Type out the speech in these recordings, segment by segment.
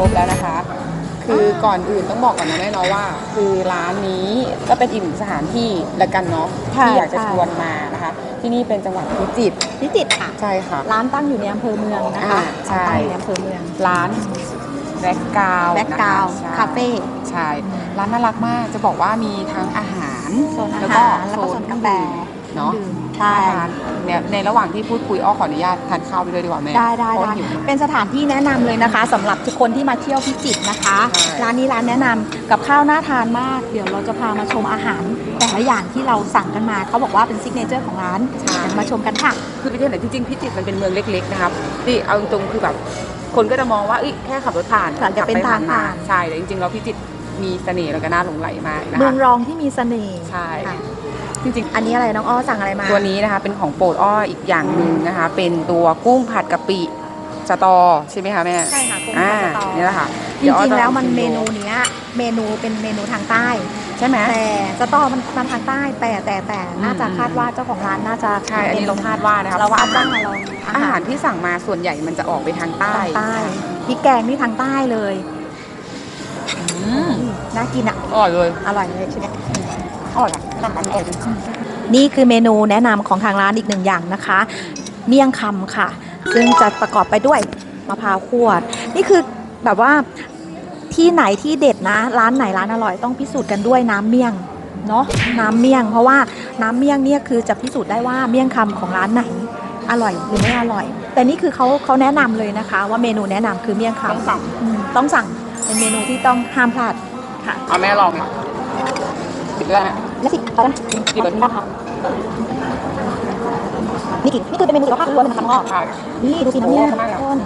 ก็อาหารมาครบแล้วนะคะ คือก่อนอื่นต้องบอกก่อนนะแม่เนาะว่า คือร้านนี้ก็เป็นอีกหนึ่งสถานที่ละกันเนาะค่ะที่อยากจะใช่ชวนมานะคะ ที่นี่เป็นจังหวัดพิจิตรพิจิตรค่ะ ใช่ค่ะ ร้านตั้งอยู่ในอำเภอเมืองนะคะอ่าใช่ ตั้งอยู่ในอำเภอเมืองร้านแบ็กกราวแบ็กกราวใช่คาเฟ่ใช่ร้านน่ารักมากจะบอกว่ามีทั้งอาหาร โซนอาแล้วหาก็รแล้วก็โซนกาแฟ เนาะดื่มใช่ทานเนี่ยในระหว่างที่พูดคุยอ้อขออนุญาตทานข้าวไปด้วยดีกว่าแม่ได้ได้เพราะได้หิวมากเป็นสถานที่แนะนำเลยนะคะสำหรับทุกคนที่มาเที่ยวพิจิตรนะคะใช่ร้านนี้ร้านแนะนำกับข้าวน่าทานมาก เดี๋ยวเราจะพามาชมอาหาร แต่ละอย่างที่เราสั่งกันมาเขาบอกว่าเป็นซิกเนเจอร์ของร้านเดี๋ยวมาชมกันค่ะ คือประเทศไหนจริงๆพิจิตรมันเป็นเมืองเล็กๆนะครับที่เอาตรงๆคือแบบคนก็จะมองว่าเอ้ยแค่ขับรถผ่านค่ะจะเป็นขับไทางผ่านใช่แต่จริงๆเราพิจิตรมีเสน่ห์แล้วก็น่าหลงไหลมากนะเมืองคะรองที่มีเสน่ห์ใช่ค่ะ จริงอันนี้อะไรน้องอ้อสั่งอะไรมาๆตัวนี้นะคะเป็นของโปรดอ้ออีกอย่างหนึ่งนะคะ เป็นตัวกุ้งผัดกะปิสตอใช่ไหมคะแม่ใช่ค่ะกุ้งอ่าผัดสตอนี่แหละค่ะจเดี๋ยอ้อริงจะๆแล้วมันชิเมดูนูเนี้ยเมนูเป็นเมนูทางใต้ใช่ไหมแต่สตอมันมันทางใต้แต่แต่แต่น่าจะอืมคาดว่าเจ้าของร้านน่าจะใช่อันนี้เราคาดว่านะคะเราเพราะว่าคาอาดหารว่าเราอาหารที่สั่งมาส่วนใหญ่มันจะออกไปทางใต้ทางใต้พริกแกงนี่ทางใต้เลยอืมน่ากินอะอร่อยเลยอร่อยเลยใช่ไหมอร่อยอะ ทำอร่อยจริงนี่คือเมนูแนะนำของทางร้านอีกหนึ่งอย่างนะคะ เมี่ยงคำค่ะ ซึ่งจะประกอบไปด้วยมะพร้าวขวด นี่คือแบบว่าที่ไหนที่เด็ดนะ ร้านไหนร้านอร่อยต้องพิสูจน์กันด้วยน้ำเมี่ยงเนาะน้ำเมี่ยง เพราะว่าน้ำเมี่ยงเนี่ยคือจะพิสูจน์ได้ว่าเมี่ยงคำของร้านไหนอร่อยหรือไม่อร่อย แต่นี่คือเขาเขาแนะนำเลยนะคะ ว่าเมนูแนะนำคือเมี่ยงคำต้องสั่งอืมต้องสั่งเป็นเมนูที่ต้องห้ามพลาดค่ะ เอาแม่ลองไหมติดแล้วนะ แล้วสิเอาละกินแบบนี้ค่ะนี่กินนี่คือเป็นเมนูสุขภาพล้วนๆเลยนะคะน้องอ้อใช่นี่ดูสิน้ำเนี่ยโอ้มากอะต้น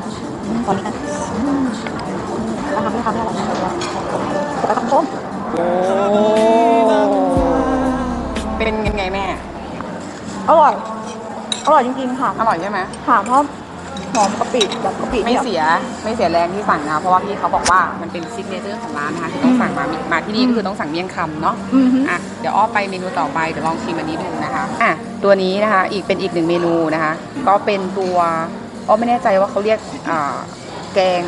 อืมตอนนี้นะอืมราคาไม่ราคาไม่อะไรนะแต่ราคาต้นโอ้เป็นยังไงแม่ อร่อย อร่อยจริงๆค่ะ อร่อยใช่ไหมค่ะเพราะ หอมกะปิแบบกะปิไม่นี่ยเสียไม่เสียแรงที่สั่งนะเพราะว่าพี่เขาบอกว่ามันเป็นซิกเนเจอร์ของร้านนะคะที่ต้องสั่งมามาที่นี่ก็คือต้องสั่งเมี่ยงคำเนาะอือฮึอะเดี๋ยวอ้อไปเมนูต่อไปเดี๋ยวลองชิมอันนี้ดูนะคะอะตัวนี้นะคะอีกเป็นอีกหนึ่งเมนูนะคะ ก็เป็นตัวอ้อไม่แน่ใจว่าเขาเรียกอ่าแกง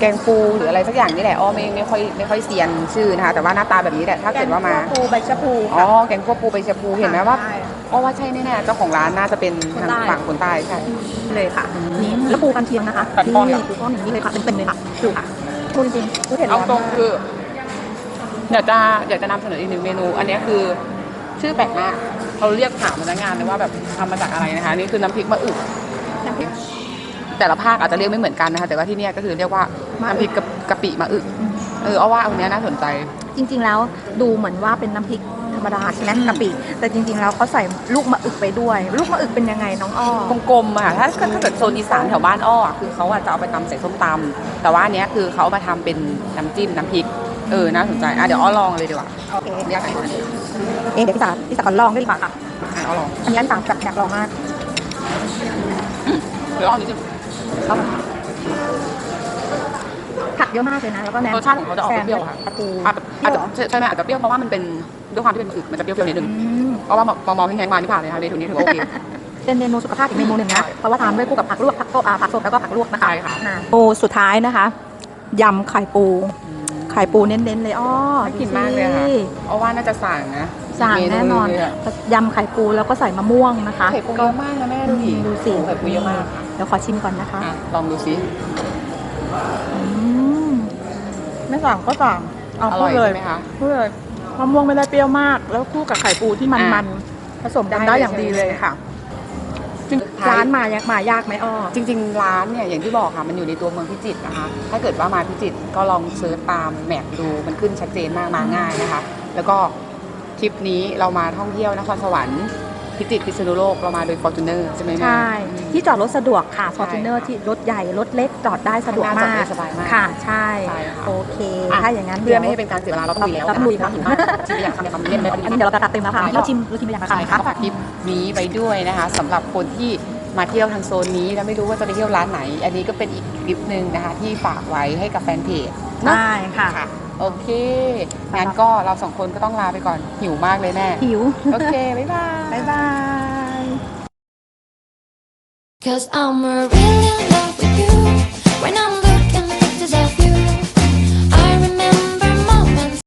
แกงปูหรืออะไรสักอย่างนี่แหละอ้อไม่ไม่ค่อยไม่ค่อยเซียนชื่อนะคะแต่ว่าหน้าตาแบบนี้แหละถ้าเกิดว่ามา แกงคั่ปูใบชะพูอ๋อค่ะ แกงคั่วปูใบชะพูเห็นไหมว่า ใช่ อ้อว่าใช่แน่ๆเจ้าของร้านน่าจะเป็นคนทางใต้ฝั่งคนใต้ใช่ เลยค่ะนี่แล้วปูกันเทียมนะคะกัดก้อนเหรอ นี่ปูก้อนอย่างนี้เลยค่ะเป็นๆเลยค่ะดูค่ะพูดจริงๆพูดเห็นเอาแล้วตรงคืออยากจะอยากจะนำเสนออีกหนึ่งเมนู อันนี้คือชื่อแปลกมากเราเรียกถามพนักงานเลยว่าแบบทำมาจากอะไรนะคะนี่คือน้ำพริกมะอึน้ำพริก แต่ละภาคอาจจะเรียกไม่เหมือนกันนะคะ แต่ว่าที่เนี่ยก็คือเรียกว่ามะอึน้ำพริกกะกะปิมะอึเออเอาว่าอันเนี้ยน่าสนใจ จริง ๆ แล้วดูเหมือนว่าเป็นน้ำพริก ธรรมดาใช่ไหมกะปิแต่จริงๆแล้วเขาใส่ลูกมะอึกไปด้วย ลูกมะอึกเป็นยังไงน้องอ้อกลมๆอะค่ะถ้าถ้าเกิดโซนอีสานแถวบ้านอ้ออะคือเขาอะจะเอาไปตำใส่ส้มตำแต่ว่าอันเนี้ยคือเขาเอามาทำเป็นน้ำจิ้มน้ำพริกเออน่าสนใจอะเดี๋ยวอ้อลองเลยดีกว่าโอเคเรียกอะไรนะเอ๊ะเดี๋ยวพี่สาวพี่สาวขอลองด้วยดีกว่าค่ะอะอ้อลองอันนี้อันสามกับอยากลองมากเดี๋ยวอ้อนิดนึงผัก เยอะมากเลยนะแล้วก็แนมรสชาติของเขาจะออกเปรี้ยวๆค่ะ ปลาทูอาจจะอาจจะใช่ไหมอาจจะเปรี้ยวเพราะว่ามันเป็นด้วยความที่เป็นอึมันจะเปรี้ยวๆนิดนึงอืมเพราะว่ามองมองแห้งๆมานี่ผ่านเลยค่ะเมนูนี้ถือว่าโอเค เป็นเมนูสุขภาพอีกเมนูหนึ่งนะใช่เพราะว่าทานด้วยคู่กับผักลวกผักโอ่าผักสดแล้วก็ผักลวกนะคะใช่ค่ะ อ่าโอ้สุดท้ายนะคะยำไข่ปู ไข่ปูเน้นๆเลยอ้อน่ากินมากเลยค่ะ ดูสิเพราะว่าน่าจะสั่งนะสั่งแน่นอนเมเลยะยำไข่ปูแล้วก็ใส่มะม่วงนะคะ ไข่ปูเยอะมากนะแม่ดูดิดูสิ ไข่ปูเยอะมากเดี๋ยวขอชิมก่อนนะคะ อะลองดูสิอืม ไม่สั่งก็สั่งเอาอพูร่อดยเลยใช่ไหมคะ พูดเลยมะม่วงไม่ได้เปรี้ยวมาก แล้วคู่กับไข่ปูที่มันอะมันผสมกันได้อย่างดีเลยค่ะร้านมายากมายากไหมอ้อ จริงๆ ร้านเนี่ยอย่างที่บอกค่ะมันอยู่ในตัวเมืองพิจิตรนะคะ ถ้าเกิดว่ามาพิจิตรก็ลองเซิร์ชตามแมปดูมันขึ้นชัดเจนมากมาง่ายนะคะ แล้วก็ทริปนี้เรามาท่องเที่ยวนครสวรรค์ พิจิตรพิษณุโลกเรามาโดย Fortuner ใช่ไหมแม่ ใช่ ที่จอดรถสะดวกค่ะ f o r t u n e r ที่รถใหญ่ รถเล็กจอดได้สะดวกข้างหน้าจอดมาได้กสบายมากค่ะ ใช่ ใช่ค่ะ โอเคอะถ้าอย่างนั้นเพื่เดี๋อยวไม่ให้เป็นการเสียเวลาเราต้องลุยแล้วเราต้องลุยค่ะหิวมากชิมอยากทำอยากทำเล่นได้อันนี้เดี๋ยวเราจะตัดเต็มแล้วค่ะเราชิมเราชิมไปอย่างละใช่คำค่ะค่ะฝากคลิปนี้ไปด้วยนะคะสำหรับคนที่มาเที่ยวทางโซนนี้แล้วไม่รู้ว่าจะไปเที่ยวร้านไหน อันนี้ก็เป็นอีกคลิปหนึ่งนะคะที่ฝากไว้ให้กับแฟนเพจเนอะได้ค่ะ ค่ะ โอเค งั้นก็เราสองคนก็ต้องลาไปก่อน หิวมากเลยแม่ หิว โอเค บ๊ายบาย บ๊ายบาย Cause I'm really in love with you.